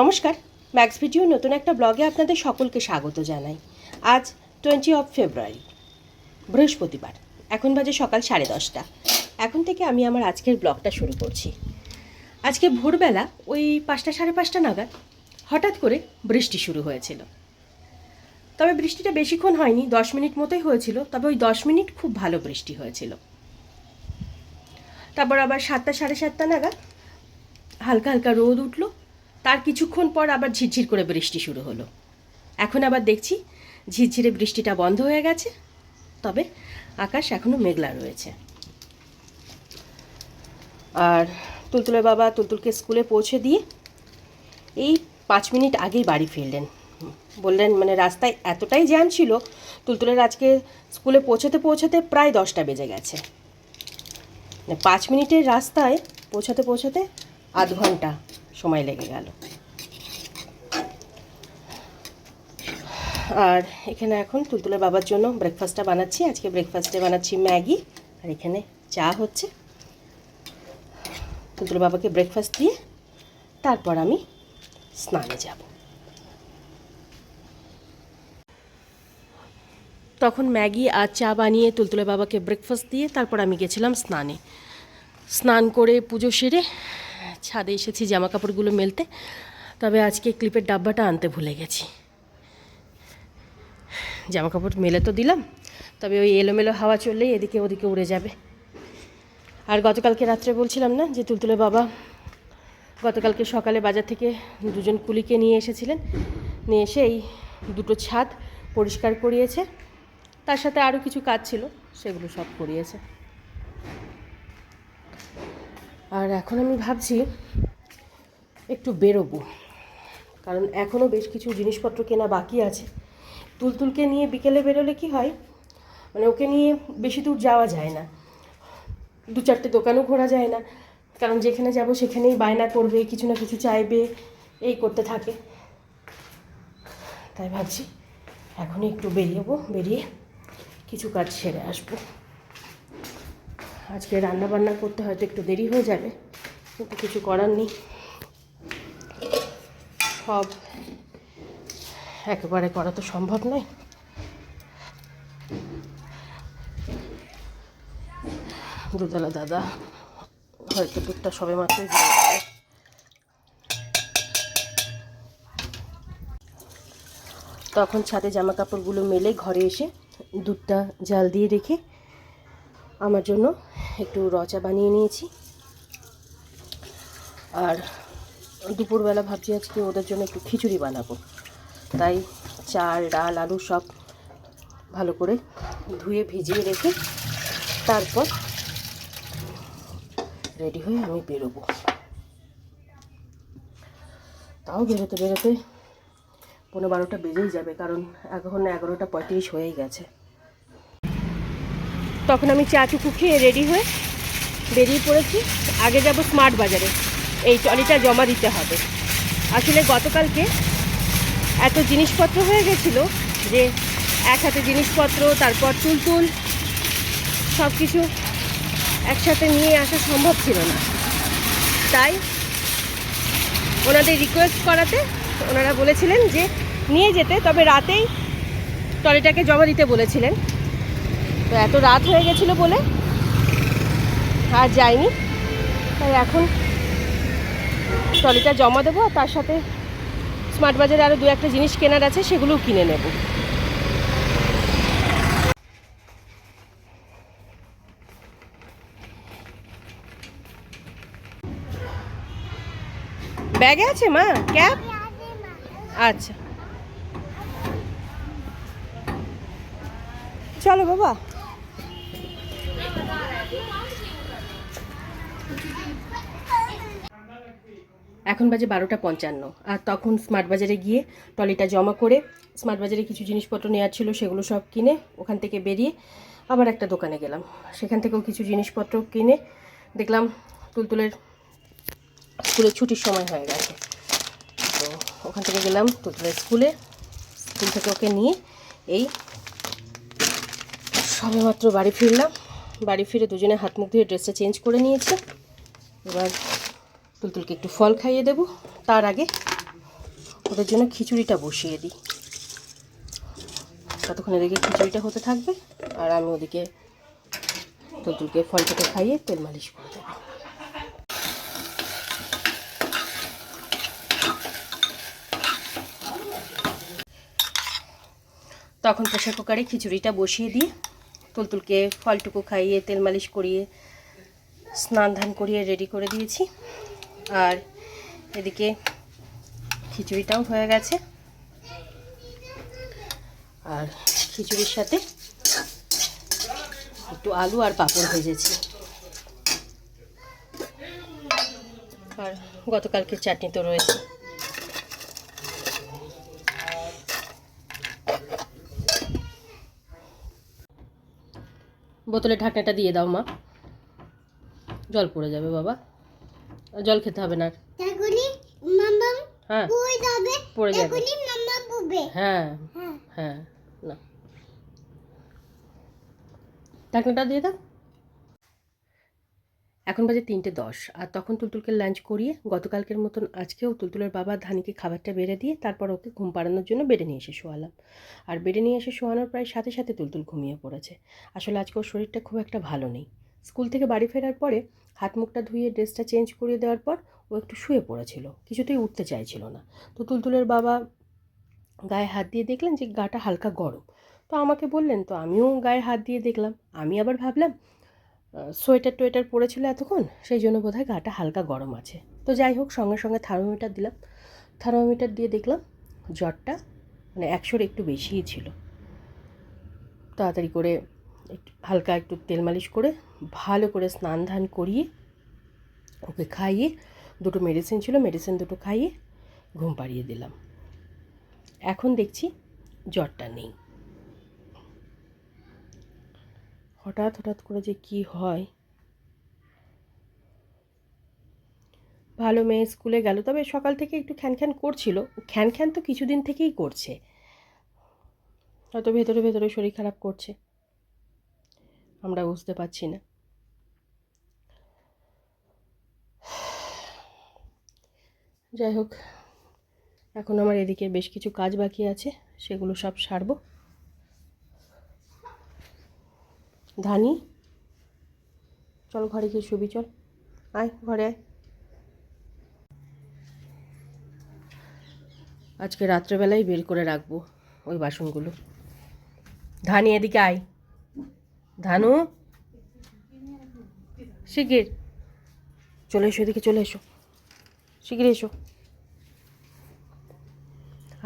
নমস্কার max video নতুন একটা ব্লগে আপনাদের সকলকে স্বাগত জানাই। আজ টোয়েন্টি অফ ফেব্রুয়ারি বৃহস্পতিবার, এখন বাজে সকাল সাড়ে দশটা। এখন থেকে আমি আমার আজকের ব্লগটা শুরু করছি। আজকে ভোরবেলা ওই পাঁচটা সাড়ে পাঁচটা নাগাদ হঠাৎ করে বৃষ্টি শুরু হয়েছিল। তবে বৃষ্টিটা বেশিক্ষণ হয়নি, দশ মিনিট মতোই হয়েছিল, তবে ওই দশ মিনিট খুব ভালো বৃষ্টি হয়েছিল। তারপর আবার সাতটা সাড়ে সাতটা নাগাদ হালকা হালকা রোদ উঠল তার কিছুক্ষণ পর আবার ঝিরঝির করে বৃষ্টি শুরু হলো। এখন আবার দেখছি ঝিরঝিরে বৃষ্টিটা বন্ধ হয়ে গেছে। তবে আকাশ এখনও মেঘলা রয়েছে। আর তুলতুলের বাবা তুলতুলকে স্কুলে পৌঁছে দিয়ে এই পাঁচ মিনিট আগেই বাড়ি ফিরলেন। বললেন মানে রাস্তায় এতটাই জ্যাম ছিল, তুলতুলের আজকে স্কুলে পৌঁছতে পৌঁছতে প্রায় দশটা বেজে গেছে। মানে পাঁচ মিনিটের রাস্তায় পৌঁছাতে পৌঁছাতে আধ ঘণ্টা সময় লেগে গেল। আর এখানে এখন তুলতুলের বাবার জন্য ব্রেকফাস্টটা বানাচ্ছি। আজকে ব্রেকফাস্টে বানাচ্ছি ম্যাগি। আর এখানে চা হচ্ছে। তুলতুলের বাবাকে ব্রেকফাস্ট দিয়ে তারপর আমি স্নানে যাব। তখন ম্যাগি আর চা বানিয়ে তুলতুলে বাবাকে ব্রেকফাস্ট দিয়ে তারপর আমি গেছিলাম স্নানে। স্নান করে পুজো সেরে ছাদে এসেছি জামা কাপড়গুলো মেলতে। তবে আজকে ক্লিপের ডাব্বাটা আনতে ভুলে গেছি। জামা কাপড় মেলে তো দিলাম, তবে ওই এলোমেলো হাওয়া চললেই এদিকে ওদিকে উড়ে যাবে। আর গতকালকে রাত্রে বলছিলাম না যে তুলতুলে বাবা গতকালকে সকালে বাজার থেকে দুজন কুলিকে নিয়ে এসেছিলেন। নিয়ে এসে এই দুটো ছাদ পরিষ্কার করিয়েছে। তার সাথে আরও কিছু কাজ ছিল, সেগুলো সব করিয়েছে। আর এখন আমি ভাবছি একটু বেরোবো। কারণ এখনও বেশ কিছু জিনিসপত্র কেনা বাকি আছে। তুলতুলকে নিয়ে বিকেলে বেরোলে কি হয়? মানে ওকে নিয়ে বেশি দূর যাওয়া যায় না। দু চারটে দোকানও ঘোরা যায় না। কারণ যেখানে যাব সেখানেই বায়না করবে, কিছু না কিছু চাইবে, এই করতে থাকে। তাই ভাবছি এখনই একটু বেরিয়েবো বেরিয়ে কিছু কাজ সেরে আসব। আজকে রান্না বান্না করতে হয়তো একটু দেরি হয়ে যাবে, কিন্তু কিছু করার নেই। সব একেবারে করা তো সম্ভব নয়। দুতলা দাদা হয়তো দুধটা সবে মাত্রই তখন ছাদে জামা কাপড়গুলো মেলে ঘরে এসে দুধটা জাল দিয়ে রেখে আমার জন্য একটু রচা বানিয়ে নিয়েছি। আর দুপুরবেলা ভাবছি আজকে ওদের জন্য একটু খিচুড়ি বানাবো। তাই চাল, ডাল, আলু সব ভালো করে ধুয়ে ভিজিয়ে রেখে তারপর রেডি হয়ে আমি বেরোবো। তাও বেরোতে বেরোতে পনেরো বারোটা বেজেই যাবে, কারণ এখন এগারোটা পঁয়ত্রিশ হয়েই গেছে। তখন আমি চা টুকু খেয়ে রেডি হয়ে বেরিয়ে পড়েছি। আগে যাব স্মার্ট বাজারে। এই ট্রলিটা জমা দিতে হবে। আসলে গতকালকে এত জিনিসপত্র হয়ে গেছিল যে এক হাতে জিনিসপত্র, তারপর তুলতুল সব কিছু একসাথে নিয়ে আসা সম্ভব ছিল না। তাই ওনাদের রিকোয়েস্ট করাতে ওনারা বলেছিলেন যে নিয়ে যেতে, তবে রাতেই টলিটাকে জমা দিতে বলেছিলেন। তো এত রাত হয়ে গেছিল বলে আর যাইনি। তাই এখন ট্রলিটা জমা দেবো আর তার সাথে স্মার্ট বাজারে আরও দু একটা জিনিস কেনার আছে, সেগুলোও কিনে নেব। ব্যাগে আছে মা? ক্যাব? আচ্ছা। চলো বাবা। এখন বাজে বারোটা পঞ্চান্ন। আর তখন স্মার্ট বাজারে গিয়ে টলিটা জমা করে স্মার্ট বাজারে কিছু জিনিসপত্র নেওয়ার ছিল, সেগুলো সব কিনে ওখান থেকে বেরিয়ে আবার একটা দোকানে গেলাম। সেখান থেকেও কিছু জিনিসপত্র কিনে দেখলাম তুলতুলের স্কুলের ছুটির সময় হয়ে গেছে। তো ওখান থেকে গেলাম তুলতুলের স্কুলে। স্কুল থেকে ওকে নিয়ে এই সবেমাত্র বাড়ি ফিরলাম। বাড়ি ফিরে দুজনে হাত মুখ ধুয়ে ড্রেসটা চেঞ্জ করে নিয়েছে। এবার তুলতুলকে একটু ফল খাইয়ে দেবো। তার আগে ওদের জন্য খিচুড়িটা বসিয়ে দিই। ততক্ষণ এদিকে খিচুড়িটা হতে থাকবে, আর আমি ওদিকে তুলতুলকে ফলটাকে খাইয়ে তেল মালিশ করে দেবো। তখন প্রেশার কুকারে খিচুড়িটা বসিয়ে দিয়ে তুলতুলকে ফলটুকু খাইয়ে তেল মালিশ করিয়ে স্নান ধান করিয়ে রেডি করে দিয়েছি। আর এদিকে খিচুড়িটাও হয়ে গেছে। আর খিচুড়ির সাথে একটু আলু আর পাঁপড় ভেজেছি। আর গতকালকে চাটনি তো রয়েছে। বোতলে ঢাকনাটা দিয়ে দাও মা। জল পড়ে যাবে বাবা। জল খেতে হবে না। হ্যাঁ। পড়ে যাবে। হ্যাঁ। হ্যাঁ। হ্যাঁ। না। ঢাকনাটা দিয়ে দাও। এখন বাজে তিনটে দশ। আর তখন তুলতুলকে লাঞ্চ করিয়ে গতকালকের মতন আজকেও তুলতুলের বাবা ধানিকে খাবারটা বেড়ে দিয়ে তারপর ওকে ঘুম পাড়ানোর জন্য বেডে নিয়ে এসে শোয়ালাম। আর বেডে নিয়ে এসে শোয়ানোর প্রায় সাথে সাথে তুলতুল ঘুমিয়ে পড়েছে। আসলে আজকে ওর শরীরটা খুব একটা ভালো নেই। স্কুল থেকে বাড়ি ফেরার পরে হাত মুখটা ধুয়ে ড্রেসটা চেঞ্জ করিয়ে দেওয়ার পর ও একটু শুয়ে পড়েছিল, কিছুতেই উঠতে চাইছিল না। তো তুলতুলের বাবা গায়ে হাত দিয়ে দেখলেন যে গাটা হালকা গরম। তো আমাকে বললেন, তো আমিও গায়ে হাত দিয়ে দেখলাম। আমি আবার ভাবলাম সোয়েটার টোয়েটার পরেছিল এতক্ষণ, সেই জন্য বোধহয় গাটা হালকা গরম আছে। তো যাই হোক, সঙ্গে সঙ্গে থার্মোমিটার দিলাম। থার্মোমিটার দিয়ে দেখলাম, জ্বরটা মানে একশোর একটু বেশিই ছিল। তাড়াতাড়ি করে একটু হালকা একটু তেল মালিশ করে ভালো করে স্নান ধান করিয়ে, ওকে খাইয়ে, দুটো মেডিসিন ছিল মেডিসিন দুটো খাইয়ে ঘুম পাড়িয়ে দিলাম। এখন দেখছি জ্বরটা নেই। হঠাৎ হঠাৎ করে যে কি হয়? ভালো মেয়ে স্কুলে গেল, তবে সকাল থেকে একটু খ্যান খ্যান করছিল। খ্যান খ্যান তো কিছুদিন থেকেই করছে। হয়তো ভেতরে ভেতরে শরীর খারাপ করছে। আমরা বুঝতে পারছি না। যাই হোক, এখন আমার এদিকে বেশ কিছু কাজ বাকি আছে, সেগুলো সব সারবো। ধানি, চল ঘরে গিয়ে শুবি, চল। আয়, ঘরে আয়। আজকে রাত্রেবেলায় বের করে রাখব ওই বাসনগুলো। ধানি, এদিকে আয়। ধানু? শিগির চলে এসো এদিকে, চলে এসো। শিগগির এসো।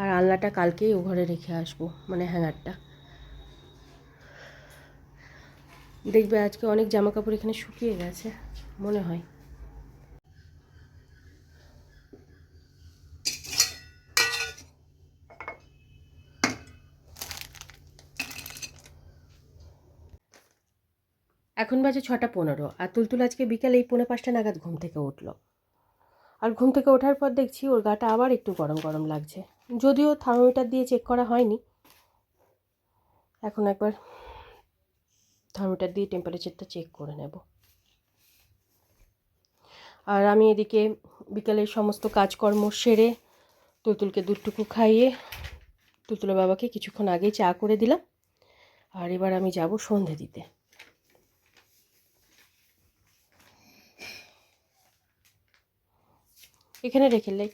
আর আলনাটা কালকেই ও ঘরে রেখে আসব মানে হ্যাঙ্গারটা। দেখবে আজকে অনেক জামা কাপড় এখানে শুকিয়ে গেছে, মনে হয়। এখন বাজে ছটা পনেরো আর তুলতুল আজকে বিকাল এই পৌনে পাঁচটা নাগাদ ঘুম থেকে উঠল। আর ঘুম থেকে ওঠার পর দেখছি ওর গাটা আবার একটু গরম গরম লাগছে। যদিও থার্মোমিটার দিয়ে চেক করা হয়নি। এখন একবার থার্মোমিটার দিয়ে টেম্পারেচারটা চেক করে নেব। আর আমি এদিকে বিকালের সমস্ত কাজকর্ম সেরে তুলতুলকে দুধটুকু খাইয়ে তুলতুলের বাবাকে কিছুক্ষণ আগেই চা করে দিলাম। আর এবার আমি যাব সন্ধে দিতে। এখানে রেখে লেখ।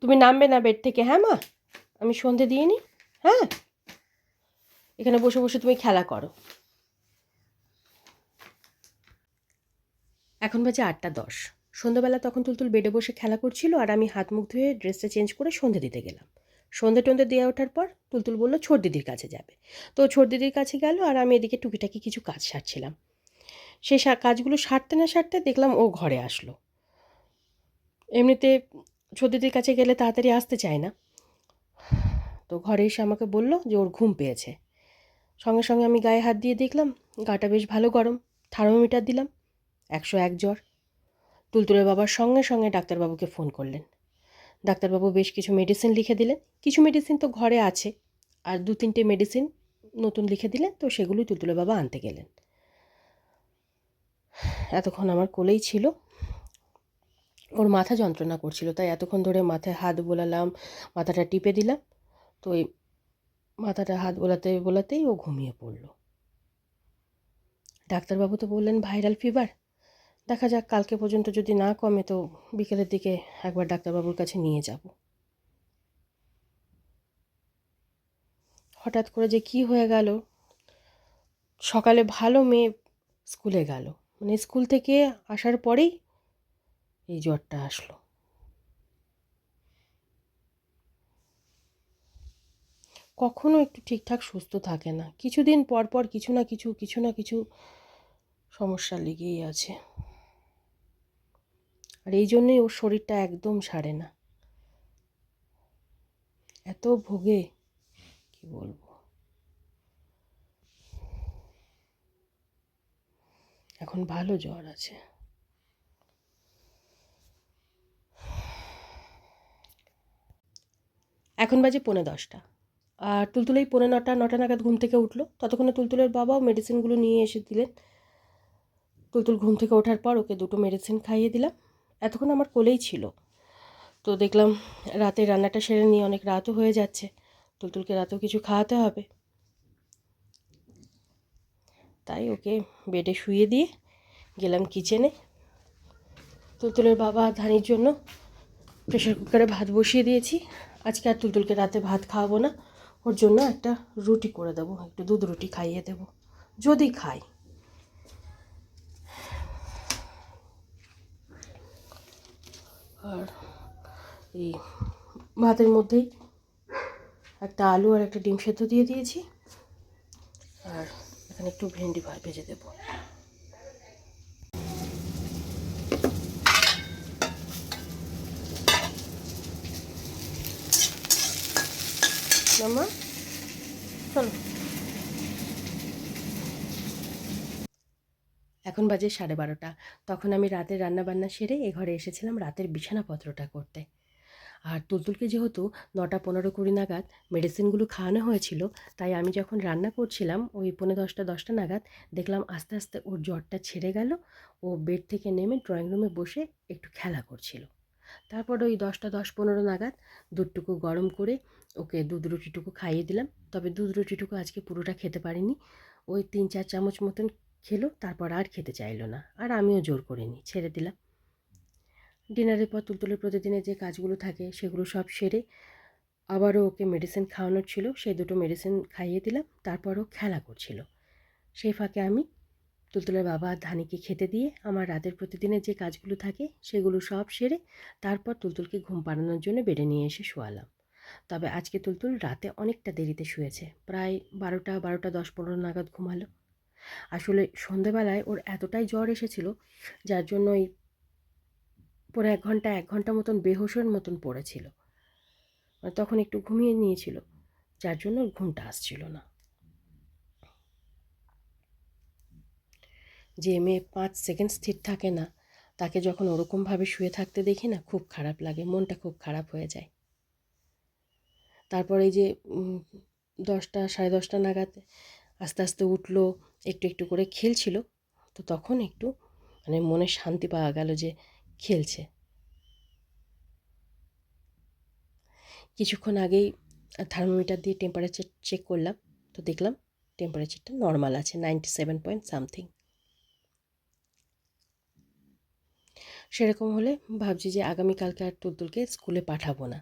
তুমি নামবে না বেড থেকে হ্যাঁ মা? আমি সন্ধে দিয়ে নিই হ্যাঁ? এখানে বসে বসে তুমি খেলা করো। এখন বাজে আটটা দশ। সন্ধ্যাবেলা তখন তুলতুল বেডে বসে খেলা করছিল আর আমি হাত মুখ ধুয়ে ড্রেসটা চেঞ্জ করে সন্ধে দিতে গেলাম। সন্ধে টন্ধে দিয়ে ওঠার পর তুলতুল বলল, ছোট দিদির কাছে যাবে। তো ছোট দিদির কাছে গেল আর আমি এদিকে টুকিটাকি কিছু কাজ সারছিলাম। সেই কাজগুলো সারতে না সারতে দেখলাম ও ঘরে আসলো। এমনিতে ছোট কাছে গেলে তাড়াতাড়ি আসতে চায় না। তো ঘরে এসে আমাকে বলল যে ওর ঘুম পেয়েছে। সঙ্গে সঙ্গে আমি গায়ে হাত দিয়ে দেখলাম, গাটা বেশ ভালো গরম, থার্মোমিটার দিলাম, একশো এক জ্বর। তুলতুলের বাবার সঙ্গে সঙ্গে ডাক্তারবাবুকে ফোন করলেন। ডাক্তারবাবু বেশ কিছু মেডিসিন লিখে দিলেন। কিছু মেডিসিন তো ঘরে আছে, আর দু তিনটে মেডিসিন নতুন লিখে দিলেন, তো সেগুলোই তুলতুলের বাবা আনতে গেলেন। এতক্ষণ আমার কোলেই ছিল ওর মাথা যন্ত্রণা করছিল, তাই এতক্ষণ ধরে মাথায় হাত বোলালাম, মাথাটা টিপে দিলাম, তো ওই মাথাটা হাত বোলাতে বোলাতেই ও ঘুমিয়ে পড়ল। ডাক্তারবাবু তো বললেন ভাইরাল ফিভার দেখা যাক কালকে পর্যন্ত যদি না কমে তো বিকেলের দিকে একবার ডাক্তারবাবুর কাছে নিয়ে যাব। হঠাৎ করে যে কি হয়ে গেল, সকালে ভালো মেয়ে স্কুলে গেল মানে স্কুল থেকে আসার পরেই এই জ্বরটা আসলো। কখনো একটু ঠিকঠাক সুস্থ থাকে না। কিছুদিন পর পর কিছু না কিছু কিছু না কিছু সমস্যা লেগেই আছে। আর এই জন্যই ওর শরীরটা একদম সারে না। এত ভোগে, কি বলব? এখন ভালো জ্বর আছে। এখন বাজে পৌনে দশটা। আর তুলতুলেই পৌনে নটা নটা নাগাদ ঘুম থেকে উঠল। ততক্ষণে তুলতুলের বাবাও মেডিসিনগুলো নিয়ে এসে দিলেন। তুলতুল ঘুম থেকে ওঠার পর ওকে দুটো মেডিসিন খাইয়ে দিলাম। এতক্ষণ আমার কোলেই ছিল। তো দেখলাম রাতে রান্নাটা সেরে নিয়ে অনেক রাতও হয়ে যাচ্ছে। তুলতুলকে রাতেও কিছু খাওয়াতে হবে। তাই ওকে বেডে শুয়ে দিয়ে গেলাম কিচেনে তুলতুলের বাবা ধানির জন্য প্রেশার কুকারে ভাত বসিয়ে দিয়েছি। আজকে আর তুলতুলকে রাতে ভাত খাওয়াবো না। ওর জন্য একটা রুটি করে দেবো, একটু দুধ রুটি খাইয়ে দেবো, যদি খাই। আর এই ভাতের মধ্যেই একটা আলু আর একটা ডিম সেদ্ধ দিয়ে দিয়েছি। আর এখানে একটু ভেন্ডি ভেজে দেবো। মামা, চলো। এখন বাজে সাড়ে বারোটা। তখন আমি রাতের রান্নাবান্না সেরে এ ঘরে এসেছিলাম রাতের বিছানাপত্রটা করতে। আর তুলতুলকে যেহেতু নটা পনেরো কুড়ি নাগাদ মেডিসিনগুলো খাওয়ানো হয়েছিল, তাই আমি যখন রান্না করছিলাম, ওই পনেরো দশটা দশটা নাগাদ দেখলাম আস্তে আস্তে ওর জ্বরটা ছেড়ে গেল। ও বেড থেকে নেমে ড্রয়িং রুমে বসে একটু খেলা করছিল। তারপর ওই দশটা, দশ পনেরো নাগাদ দুধটুকু গরম করে ওকে দুধ রুটিটুকু খাইয়ে দিলাম। তবে দুধ রুটিটুকু আজকে পুরোটা খেতে পারিনি। ওই তিন, চার চামচ মতন খেলো, তারপর আর খেতে চাইলো না। আর আমিও জোর করিনি, ছেড়ে দিলাম। ডিনারের পর তুলতুলের প্রতিদিনের যে কাজগুলো থাকে সেগুলো সব সেরে আবারও ওকে মেডিসিন খাওয়ানোর ছিল। সেই দুটো মেডিসিন খাইয়ে দিলাম, তারপরও খেলা করছিল। সেই ফাঁকে আমি তুলতুলের বাবা আর ধানিকে খেতে দিয়ে আমার রাতের প্রতিদিনের যে কাজগুলো থাকে সেগুলো সব সেরে তারপর তুলতুলকে ঘুম পাড়ানোর জন্য বেডে নিয়ে এসে শোয়ালাম। তবে আজকে তুলতুল রাতে অনেকটা দেরিতে শুয়েছে। প্রায় বারোটা বারোটা দশ পনেরো নাগাদ ঘুমালো। আসলে সন্ধেবেলায় ওর এতটাই জ্বর এসেছিল, যার জন্য ওই পরে এক ঘণ্টা এক ঘণ্টা মতন বেহোশের মতন পড়েছিল। মানে তখন একটু ঘুমিয়ে নিয়েছিল, যার জন্য ঘুমটা আসছিল না। যে মেয়ে পাঁচ সেকেন্ড স্থির থাকে না, তাকে যখন ওরকমভাবে শুয়ে থাকতে দেখি না, খুব খারাপ লাগে, মনটা খুব খারাপ হয়ে যায়। তারপরে যে দশটা, সাড়ে দশটা নাগাদ আস্তে আস্তে উঠল, একটু একটু করে খেলছিল, তো তখন একটু মানে মনে শান্তি পাওয়া গেল যে খেলছে। কিছুক্ষণ আগেই থার্মোমিটার দিয়ে টেম্পারেচার চেক করলাম, তো দেখলাম টেম্পারেচারটা নর্মাল আছে নাইনটি সেভেন পয়েন্ট সামথিং সেরকম হলে ভাবছি যে আগামীকালকে আর তুলতুলকে স্কুলে পাঠাবো না।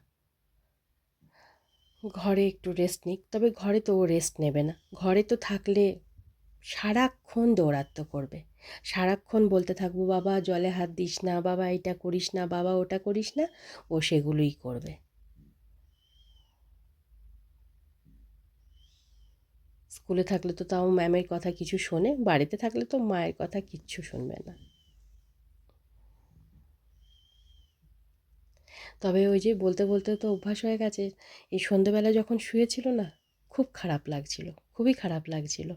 ঘরে একটু রেস্ট নিক, তবে ঘরে তো ও রেস্ট নেবে না। ঘরে তো থাকলে সারাক্ষণ দৌড়াত্ম করবে। সারাক্ষণ বলতে থাকব, বাবা, জলে হাত দিস না, বাবা, এটা করিস না, বাবা, ওটা করিস না। ও সেগুলোই করবে। স্কুলে থাকলে তো তাও ম্যামের কথা কিছু শোনে, বাড়িতে থাকলে তো মায়ের কথা কিচ্ছু শুনবে না। তবে ওই যে বলতে বলতে তো অভ্যাস হয়ে গেছে। এই সন্ধেবেলা যখন শুয়েছিল না, খুব খারাপ লাগছিল, খুবই খারাপ লাগছিল।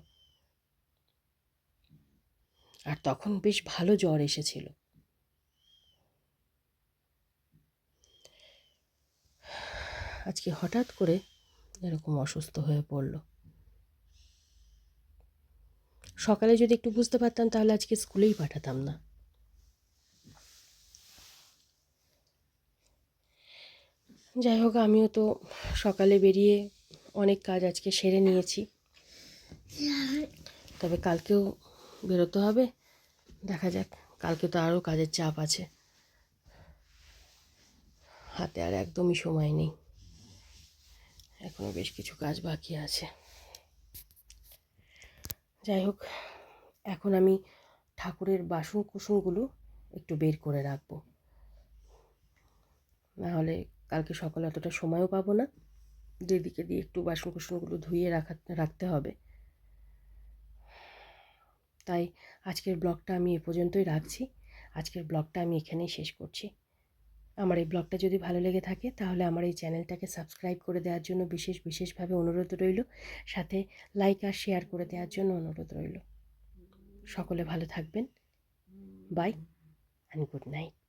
আর তখন বেশ ভালো জ্বর এসেছিল। আজকে হঠাৎ করে এরকম অসুস্থ হয়ে পড়ল। সকালে যদি একটু বুঝতে পারতাম, তাহলে আজকে স্কুলেই পাঠাতাম না। যাই হোক আমিও তো সকালে বেরিয়ে অনেক কাজ আজকে সেরে নিয়েছি। তবে কালকেও বেরোতে হবে। দেখা যাক, কালকে তো আরও কাজের চাপ আছে। হাতে আর একদমই সময় নেই। এখনও বেশ কিছু কাজ বাকি আছে। যাই হোক এখন আমি ঠাকুরের বাসন কুসনগুলো একটু বের করে রাখব। নাহলে কালকে সকালে অতটা সময়ও পাবো না। দিদিকে দিয়ে একটু বাসন কুসনগুলো ধুয়ে রাখা, রাখতে হবে। তাই আজকের ব্লগটা আমি এ পর্যন্তই রাখছি। আজকের ব্লগটা আমি এখানেই শেষ করছি। আমার এই ব্লগটা যদি ভালো লেগে থাকে, তাহলে আমার এই চ্যানেলটাকে সাবস্ক্রাইব করে দেওয়ার জন্য বিশেষ, বিশেষভাবে অনুরোধ রইল। সাথে লাইক আর শেয়ার করে দেওয়ার জন্য অনুরোধ রইল। সকলে ভালো থাকবেন। By and good night